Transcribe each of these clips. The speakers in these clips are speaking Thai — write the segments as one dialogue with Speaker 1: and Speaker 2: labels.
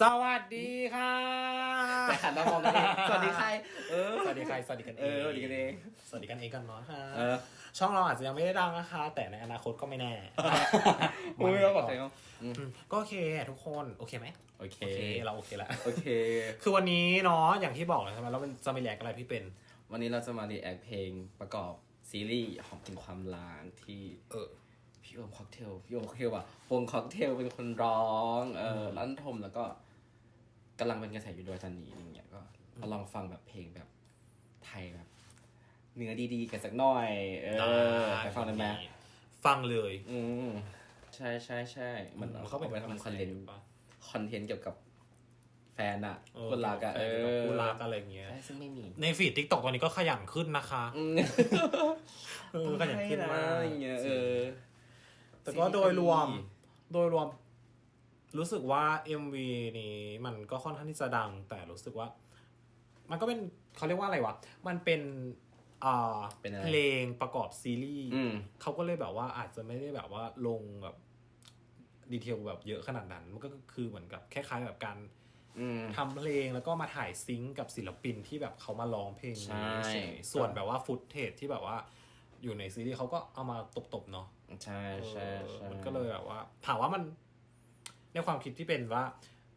Speaker 1: สวัสดีค่ะ
Speaker 2: แต่หันมามองกันเองสวัสดีใคร เออ
Speaker 1: สวัสดีใคร สวัสดีกันเอ
Speaker 2: เองอสวัสดีกันเอง
Speaker 1: สวัสดีกันเองกันเนาะฮะ
Speaker 2: เออ
Speaker 1: ช่องเราอาจจะยังไม่ได้ดังนะคะ แต่ในอนาคตก็ไม่แน่
Speaker 2: อุ้ยเราบอกใครเขา
Speaker 1: อืมก็โอเคทุกคน โอเคไหม
Speaker 2: โอเค
Speaker 1: โอเค เราโอเคแล้ว
Speaker 2: โอเค
Speaker 1: คือวันนี้เนาะ อย่างที่บอกเลยใช่ไหมแล้วมันจะมีแลกอะไรพี่เป็น
Speaker 2: วันนี้เราจะมารีแอคเพลงประกอบซีรีส์หอมเป็นความลางที่
Speaker 1: เออ
Speaker 2: พี่โอมค็อกเทลพี่โอมค็อกเทลอะวงค็อกเทลเป็นคนร้อง เออร้านทมแล้วก็ กำลังเป็นกระแสอยู่ด้วยตอนนี้อย่างเงี้ยก็มาลองฟังแบบเพลงแบบไทยแบบเนื้อดีๆกันสักหน่อย เออไปฟังได้ไหม
Speaker 1: ฟังเลย
Speaker 2: อืมใช่ใช่ใช่มัน
Speaker 1: เขา
Speaker 2: เขา
Speaker 1: เป็
Speaker 2: ไป
Speaker 1: น
Speaker 2: ทำคอนเทนต์
Speaker 1: ปะ
Speaker 2: คอนเทนต์เกี่ยวกับแฟนอะ
Speaker 1: เออ
Speaker 2: คนรักอะ
Speaker 1: แฟ
Speaker 2: เอน
Speaker 1: กับ
Speaker 2: อ
Speaker 1: คู่รักอะไรอย่างเงี้ย
Speaker 2: ใช่ซึ่งไม่มี
Speaker 1: ในฟีดทิกตอกตอนนี้ก็ขยันขึ้นนะคะ
Speaker 2: อืม
Speaker 1: เออขยันขึ้นมาก
Speaker 2: อะไรอย่างเงี้ยเออ
Speaker 1: แต่ก็โดยรวม โดยรวม รู้สึกว่า MV นี้มันก็ค่อนข้างที่จะดัง แต่รู้สึกว่า มันก็เป็นเขาเรียกว่าอะไรวะ มันเป็นอ่า
Speaker 2: เป็นอะไร
Speaker 1: เพลงประกอบซีรีส์
Speaker 2: อืม
Speaker 1: เขาก็เลยแบบว่าอาจจะไม่ได้แบบว่าลงแบบดีเทลแบบเยอะขนาดนั้น มันก็คือเหมือนกับคล้ายๆแบบการ
Speaker 2: อืม
Speaker 1: ทำเพลงแล้วก็มาถ่ายซิงก์กับศิลปินที่แบบเขามาร้องเพลงนี้
Speaker 2: ใช่
Speaker 1: เฉยส่วนแบบว่าฟุตเทจที่แบบว่า อยู่ในซีรีส์เขาก็เอามาตบๆเนาะ
Speaker 2: ใช่ใช่ใช่
Speaker 1: มันก็เลยแบบว่า ถามว่ามัน ในความคิดที่เป็นว่า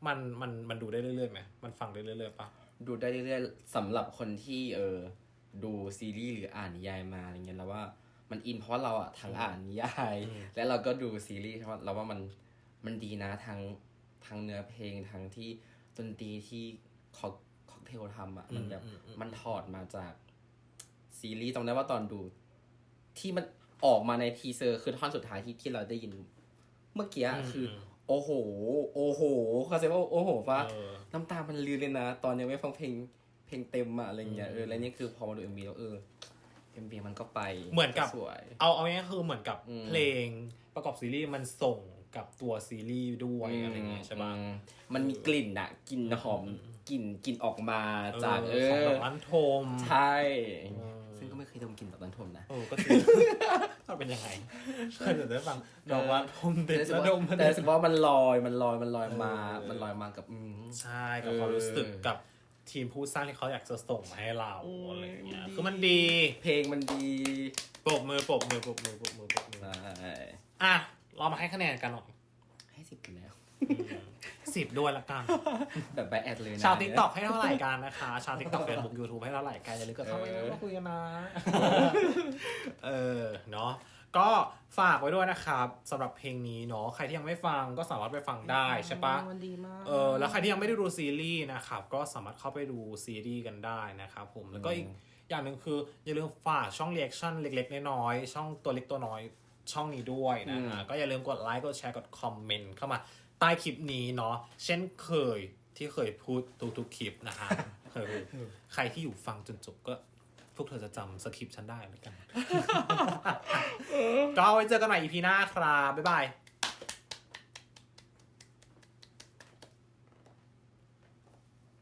Speaker 1: มันมันมันดูได้เรื่อยๆไหมมันฟังได้เรื่อยๆปะ
Speaker 2: ดูได้เรื่อยๆสำหรับคนที่เออดูซีรีส์หรืออ่านนิยายมาอะไรเงี้ยแล้วว่ามันอินเพราะเราอะทั้งอ่านนิยาย และเราก็ดูซีรีส์เพราะเราว่ามันมันดีนะทั้งทั้งเนื้อเพลงทั้งที่ดนตรีที่ค็อกค็อกเทลทำอะมันแบบ
Speaker 1: อืมอืม
Speaker 2: มันถอดมาจากซีรีส์จำได้ว่าตอนดู ที่มันออกมาในทีเซอร์คือท่อนสุดท้ายที่ที่เราได้ยิน เมื่อกี้อะคืออ โอ้โห โอ้โหเขาใจว่าโอ้โหปะ
Speaker 1: เออ
Speaker 2: น้ำตามันลืนเลยนะ ตอนยังไม่ฟังเพลงเพลงเต็มอะอะไรเงี้ยเออแล้วนี่คือพอมาดูเอ็มบีแล้วเออเอ็มบีมันก็ไป
Speaker 1: เหมือนกับ
Speaker 2: สวย
Speaker 1: เอาเอาง่ายๆคือเหมือนกับ
Speaker 2: อืม
Speaker 1: เพลงประกอบซีรีส์มันส่งกับตัวซีรีส์ด้วยอะไรเงี้ยใช่ปะ
Speaker 2: อืมมันมีกลิ่นอะกลิ่นหอมกลิ่นกลิ่นออกมาจากเอ
Speaker 1: ของ
Speaker 2: อ
Speaker 1: แบบร้านโทม
Speaker 2: ใช่
Speaker 1: อืม
Speaker 2: ซึ่งก็ ไม่เคยดมกลิ่นแบบนั้นทมนะ
Speaker 1: เออก็จริงมันเป็นยังไงเคยได้ฟังดอกร้านโทมเด็ด
Speaker 2: แต่รู้สึก
Speaker 1: แล้ว
Speaker 2: ว่า
Speaker 1: ดม
Speaker 2: แต่รู้สึกว่ามันลอยมันลอยมันลอยมา
Speaker 1: เออ
Speaker 2: มันลอยมากับอืม
Speaker 1: ใช่กับความรู้สึกกับทีมผู้สร้างที่เขาอยากจะส่งมาให้เรา
Speaker 2: โอ้ย
Speaker 1: อะไรเงี้ย
Speaker 2: มันดี
Speaker 1: คือมันดี
Speaker 2: เพลงมันดี
Speaker 1: ปรบมือปรบมือปรบมือปรบมือปรบมือ
Speaker 2: ใช่
Speaker 1: อะ เรามาให้คะแนนกันหน่อย
Speaker 2: ให้สิบกันแล้ว
Speaker 1: สิบด้วยละกัน
Speaker 2: แบบไปแอดเลยนะ
Speaker 1: ชาวทิกตอกให้เท่าไหร่กันนะคะ ชาวทิกตอกเฟซบุ๊กยูทูบให้เท่าไหร่กันอย่าลืมกดเข้าไป
Speaker 2: เออ
Speaker 1: มาคุยกันนะ เออ เนาะก็ฝากไว้ด้วยนะครับสำหรับเพลงนี้เนาะใครที่ยังไม่ฟังก็สามารถไปฟังได้ใช่ปะ
Speaker 2: มันดีมาก
Speaker 1: เออแล้วใครที่ยังไม่ได้ดูซีรีส์นะครับก็สามารถเข้าไปดูซีรีส์กันได้นะครับผมแล้วก็อีกอย่างหนึ่งคืออย่าลืมฝากช่องเรีแอคชั่นเล็กๆน้อยๆช่องตัวเล็กตัวน้อย ช่องนี้ด้วยนะฮะก็อย่าลืมกดไลค์กดแชร์กดคอมเมนต์เข้ามาใต้คลิปนี้เนาะเช่นเคยที่เคยพูดทุกๆคลิปนะฮะเออใครที่อยู่ฟังจนจบก็พวกเธอจะจำสคริปต์ฉันได้แล้วกัน ก็เอาไว้เจอกันใหม่ EP หน้าครับ บ๊ายบาย